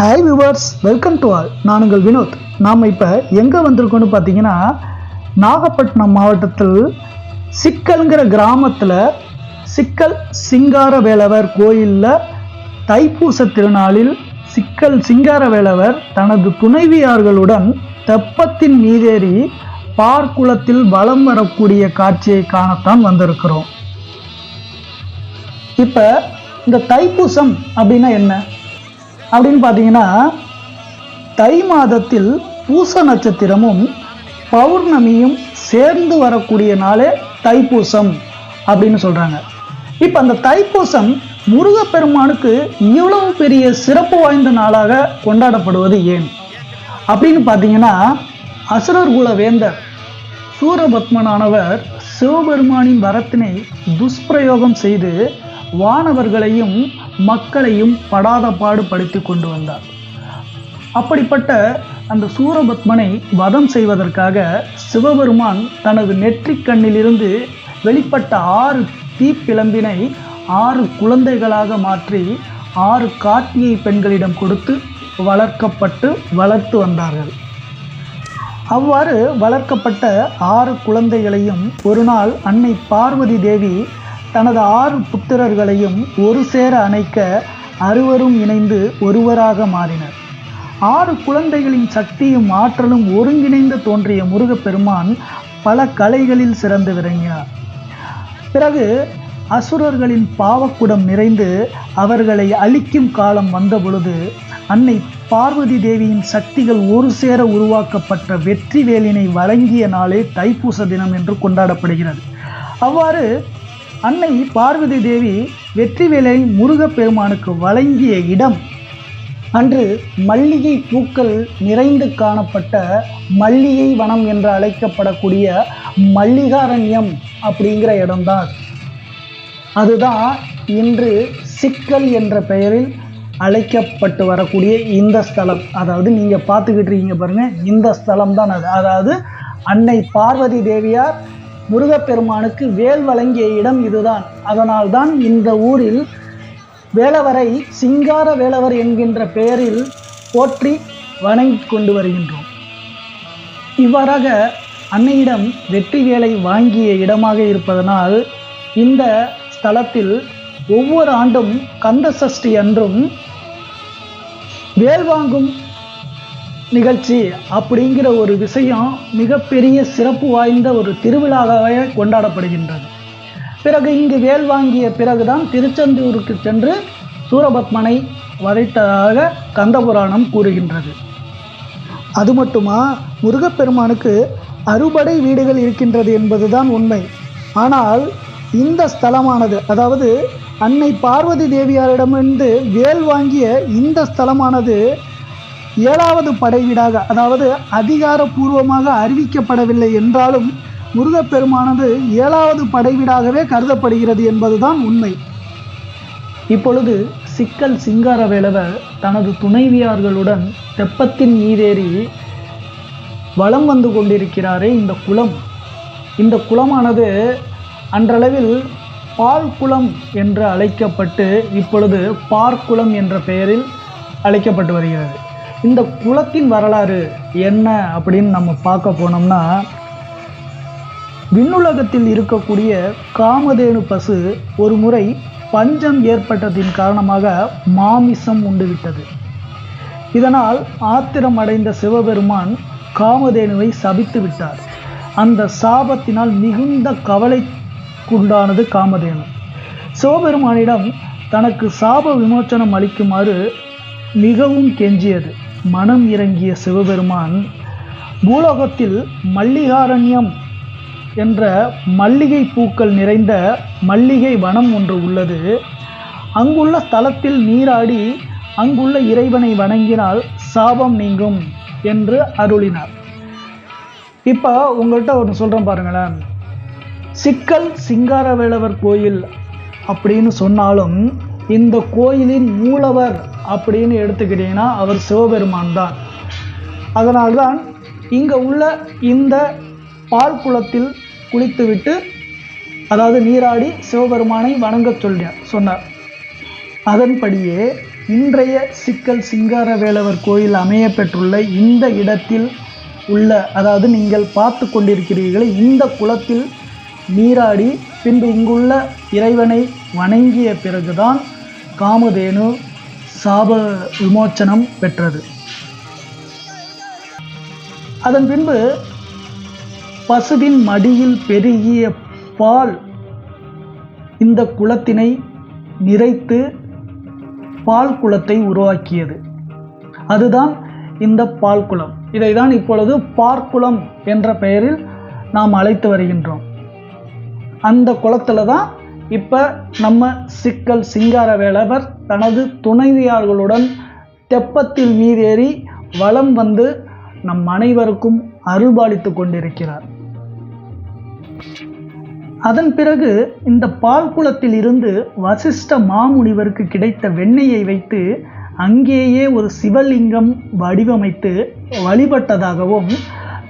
Hi viewers welcome to all நான் உங்கள் வினோத். நாம் இப்போ எங்கே வந்திருக்கோம்னு பார்த்தீங்கன்னா நாகப்பட்டினம் மாவட்டத்தில் சிக்கல்ங்கிற கிராமத்தில் சிக்கல் சிங்கார வேலவர் கோயிலில் தைப்பூச திருநாளில் சிக்கல் சிங்கார வேலவர் தனது துணைவியார்களுடன் தெப்பத்தின் மீதேறி பார்க்குளத்தில் வலம் வரக்கூடிய காட்சியை காணத்தான் வந்திருக்கிறோம். இப்போ இந்த தைப்பூசம் அப்படின்னா என்ன? அப்படின்னு பார்த்தீங்கன்னா தை மாதத்தில் பூச நட்சத்திரமும் பௌர்ணமியும் சேர்ந்து வரக்கூடிய நாளே தைப்பூசம் அப்படின்னு சொல்கிறாங்க இப்போ அந்த தைப்பூசம் முருகப்பெருமானுக்கு இவ்வளவு பெரிய சிறப்பு வாய்ந்த நாளாக கொண்டாடப்படுவது ஏன்? அப்படின்னு பார்த்தீங்கன்னா அசுரர் குல வேந்தர் சூரபத்மனானவர் சிவபெருமானின் வரத்தினை துஷ்பிரயோகம் செய்து வானவர்களையும் மக்களையும் படாத பாடு படுத்தி கொண்டு வந்தார். அப்படிப்பட்ட அந்த சூரபத்மனை வதம் செய்வதற்காக சிவபெருமான் தனது நெற்றிக் கண்ணிலிருந்து வெளிப்பட்ட ஆறு தீப்பிழம்பினை ஆறு குழந்தைகளாக மாற்றி ஆறு காட்டியை பெண்களிடம் கொடுத்து வளர்க்கப்பட்டு வளர்த்து வந்தார்கள். அவ்வாறு வளர்க்கப்பட்ட ஆறு குழந்தைகளையும் ஒரு நாள் அன்னை பார்வதி தேவி தனது ஆறு புத்திரர்களையும் ஒரு சேர அணைக்க அறுவரும் இணைந்து ஒருவராக மாறினர். ஆறு குழந்தைகளின் சக்தியும் ஆற்றலும் ஒருங்கிணைந்து தோன்றிய முருகப்பெருமான் பல கலைகளில் சிறந்து விளங்கினார். பிறகு அசுரர்களின் பாவக்குடம் நிறைந்து அவர்களை அழிக்கும் காலம் வந்த பொழுது அன்னை பார்வதி தேவியின் சக்திகள் ஒரு சேர உருவாக்கப்பட்ட வெற்றி வேலினை வழங்கிய நாளே தைப்பூச தினம் என்று கொண்டாடப்படுகிறது. அவ்வாறு அன்னை பார்வதி தேவி வெற்றிவேலை முருகப்பெருமானுக்கு வழங்கிய இடம். அன்று மல்லிகை பூக்கள் நிறைந்து காணப்பட்ட மல்லிகை வனம் என்று அழைக்கப்படக்கூடிய மல்லிகாரண்யம் அப்படிங்கிற இடம்தான். அதுதான் இன்று சிக்கல் என்ற பெயரில் அழைக்கப்பட்டு வரக்கூடிய இந்த ஸ்தலம். அதாவது நீங்கள் பார்த்துக்கிட்டு இருக்கீங்க பாருங்க இந்த ஸ்தலம் தான் அது. அதாவது அன்னை பார்வதி தேவியார் முருகப்பெருமானுக்கு வேல் வழங்கிய இடம் இதுதான். அதனால்தான் இந்த ஊரில் வேலவரை சிங்கார வேலவர் என்கின்ற பெயரில் போற்றி வணங்கி கொண்டு வருகின்றோம். இவ்வாறாக அன்னையிடம் வெற்றி வேலை வாங்கிய இடமாக இருப்பதனால் இந்த ஸ்தலத்தில் ஒவ்வொரு ஆண்டும் கந்த சஷ்டி அன்றும் வேல் வாங்கும் நிகழ்ச்சி அப்படிங்கிற ஒரு விஷயம் மிகப்பெரிய சிறப்பு வாய்ந்த ஒரு திருவிழாவாக கொண்டாடப்படுகின்றது. பிறகு இங்கு வேல் வாங்கிய பிறகுதான் திருச்செந்தூருக்கு சென்று சூரபத்மனை வதைத்ததாக கந்தபுராணம் கூறுகின்றது. அது மட்டுமா? முருகப்பெருமானுக்கு அறுபடை வீடுகள் இருக்கின்றது என்பதுதான் உண்மை. ஆனால் இந்த ஸ்தலமானது அதாவது அன்னை பார்வதி தேவியாரிடமிருந்து வேல் வாங்கிய இந்த ஸ்தலமானது ஏழாவது படைவீடாக அதாவது அதிகாரப்பூர்வமாக அறிவிக்கப்படவில்லை என்றாலும் முருகப்பெருமானது ஏழாவது படைவீடாகவே கருதப்படுகிறது என்பதுதான் உண்மை. இப்பொழுது சிக்கல் சிங்காரவேலவர் தனது துணைவியார்களுடன் தெப்பத்தின் மீதேறி வளம் வந்து கொண்டிருக்கிறாரே இந்த குளம். இந்த குளமானது அன்றளவில் பால் குளம் என்று அழைக்கப்பட்டு இப்பொழுது பார்க்குளம் என்ற பெயரில் அழைக்கப்பட்டு வருகிறது. இந்த குளத்தின் வரலாறு என்ன அப்படின்னு நம்ம பார்க்க போனோம்னா விண்ணுலகத்தில் இருக்கக்கூடிய காமதேனு பசு ஒரு முறை பஞ்சம் ஏற்பட்டதின் காரணமாக மாமிசம் உண்டுவிட்டது. இதனால் ஆத்திரம் அடைந்த சிவபெருமான் காமதேனுவை சபித்து விட்டார். அந்த சாபத்தினால் மிகுந்த கவலைக்குண்டானது காமதேனு. சிவபெருமானிடம் தனக்கு சாப விமோச்சனம் அளிக்குமாறு மிகவும் கெஞ்சியது. மனம் இறங்கிய சிவபெருமான் பூலோகத்தில் மல்லிகாரண்யம் என்ற மல்லிகை பூக்கள் நிறைந்த மல்லிகை வனம் ஒன்று உள்ளது. அங்குள்ள ஸ்தலத்தில் நீராடி அங்குள்ள இறைவனை வணங்கினால் சாபம் நீங்கும் என்று அருளினார். இப்போ உங்கள்கிட்ட ஒன்று சொல்கிறேன் பாருங்களேன். சிக்கல் சிங்காரவேலவர் கோயில் அப்படின்னு சொன்னாலும் இந்த கோயிலின் மூலவர் அப்படின்னு எடுத்துக்கிட்டிங்கன்னா அவர் சிவபெருமான் தான். அதனால்தான் இங்கே உள்ள இந்த பால் குளத்தில் குளித்துவிட்டு அதாவது நீராடி சிவபெருமானை வணங்கச் சொல்கிறார் சொன்னார். அதன்படியே இன்றைய சிக்கல் சிங்காரவேலவர் கோயில் அமைய பெற்றுள்ள இந்த இடத்தில் உள்ள அதாவது நீங்கள் பார்த்து கொண்டிருக்கிறீர்களே இந்த குளத்தில் நீராடி பின்பு இங்குள்ள இறைவனை வணங்கிய பிறகுதான் காமதேனு சாப விமோச்சனம் பெற்றது. அதன் பின்பு பசுவின் மடியில் பெருகிய பால் இந்த குளத்தினை நிறைத்து பால் குளத்தை உருவாக்கியது. அதுதான் இந்த பால் குளம். இதை தான் இப்பொழுது பார்க்குளம் என்ற பெயரில் நாம் அழைத்து வருகின்றோம். அந்த குளத்தில் தான் இப்போ நம்ம சிக்கல் சிங்கார வேலவர் தனது துணைவியார்களுடன் தெப்பத்தில் மீதேறி வலம் வந்து நம் அனைவருக்கும் அருள்பாலித்து கொண்டிருக்கிறார். அதன் பிறகு இந்த பால் குளத்தில் இருந்து வசிஷ்ட மாமுனிவருக்கு கிடைத்த வெண்ணெயை வைத்து அங்கேயே ஒரு சிவலிங்கம் வடிவமைத்து வழிபட்டதாகவும்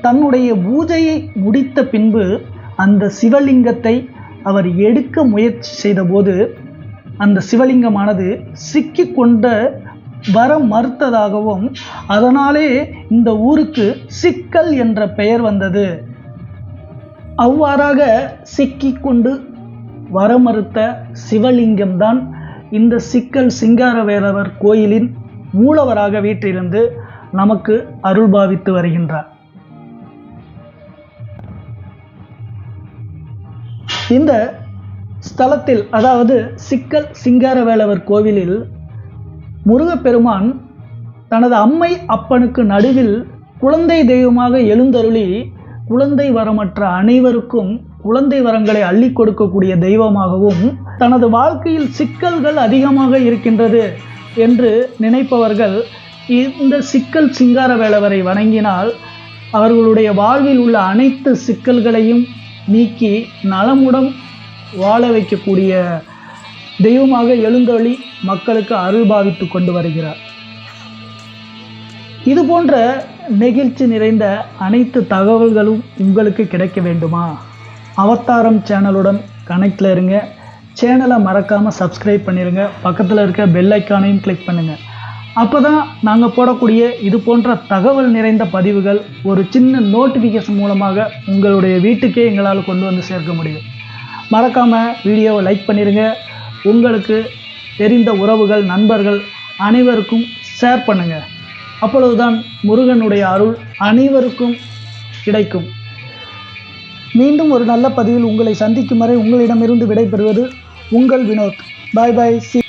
தன்னுடைய பூஜையை முடித்த பின்பு அந்த சிவலிங்கத்தை அவர் எடுக்க முயற்சி செய்தபோது அந்த சிவலிங்கமானது சிக்கி கொண்ட வர மறுத்ததாகவும் அதனாலே இந்த ஊருக்கு சிக்கல் என்ற பெயர் வந்தது. அவ்வாறாக சிக்கிக்கொண்டு வர மறுத்த சிவலிங்கம்தான் இந்த சிக்கல் சிங்காரவேலவர் கோயிலின் மூலவராக வீற்றிருந்து நமக்கு அருள்பாவித்து வருகின்றார். இந்த ஸ்தலத்தில் அதாவது சிக்கல் சிங்காரவேலவர் கோவிலில் முருகப்பெருமான் தனது அம்மை அப்பனுக்கு நடுவில் குழந்தை தெய்வமாக எழுந்தருளி குழந்தை வரமற்ற அனைவருக்கும் குழந்தை வரங்களை அள்ளி கொடுக்கக்கூடிய தெய்வமாகவும் தனது வாழ்க்கையில் சிக்கல்கள் அதிகமாக இருக்கின்றது என்று நினைப்பவர்கள் இந்த சிக்கல் சிங்கார வேலவரை வணங்கினால் அவர்களுடைய வாழ்வில் உள்ள அனைத்து சிக்கல்களையும் நீக்கி நலமுடன் வாழ வைக்கக்கூடிய தெய்வமாக எழுந்தொழி மக்களுக்கு அருள்பாவித்து கொண்டு வருகிறார். இது போன்ற நெகிழ்ச்சி நிறைந்த அனைத்து தகவல்களும் உங்களுக்கு கிடைக்க வேண்டுமா? அவதாரம் சேனலுடன் கனெக்டில் இருங்க. சேனலை மறக்காமல் சப்ஸ்கிரைப் பண்ணிடுங்க பக்கத்தில் இருக்க பெல் ஐக்கானையும் கிளிக் பண்ணுங்கள் அப்போ தான் நாங்கள் போடக்கூடிய இது போன்ற தகவல் நிறைந்த பதிவுகள் ஒரு சின்ன நோட்டிஃபிகேஷன் மூலமாக உங்களுடைய வீட்டுக்கே எங்களால் கொண்டு வந்து சேர்க்க முடியும். மறக்காமல் வீடியோவை லைக் பண்ணிடுங்க உங்களுக்கு தெரிந்த உறவுகள் நண்பர்கள் அனைவருக்கும் ஷேர் பண்ணுங்கள் அப்பொழுதுதான் முருகனுடைய அருள் அனைவருக்கும் கிடைக்கும். மீண்டும் ஒரு நல்ல பதிவில் உங்களை சந்திக்கும் வரை உங்களிடமிருந்து விடைபெறுவது உங்கள் வினோத். பாய் பாய் சி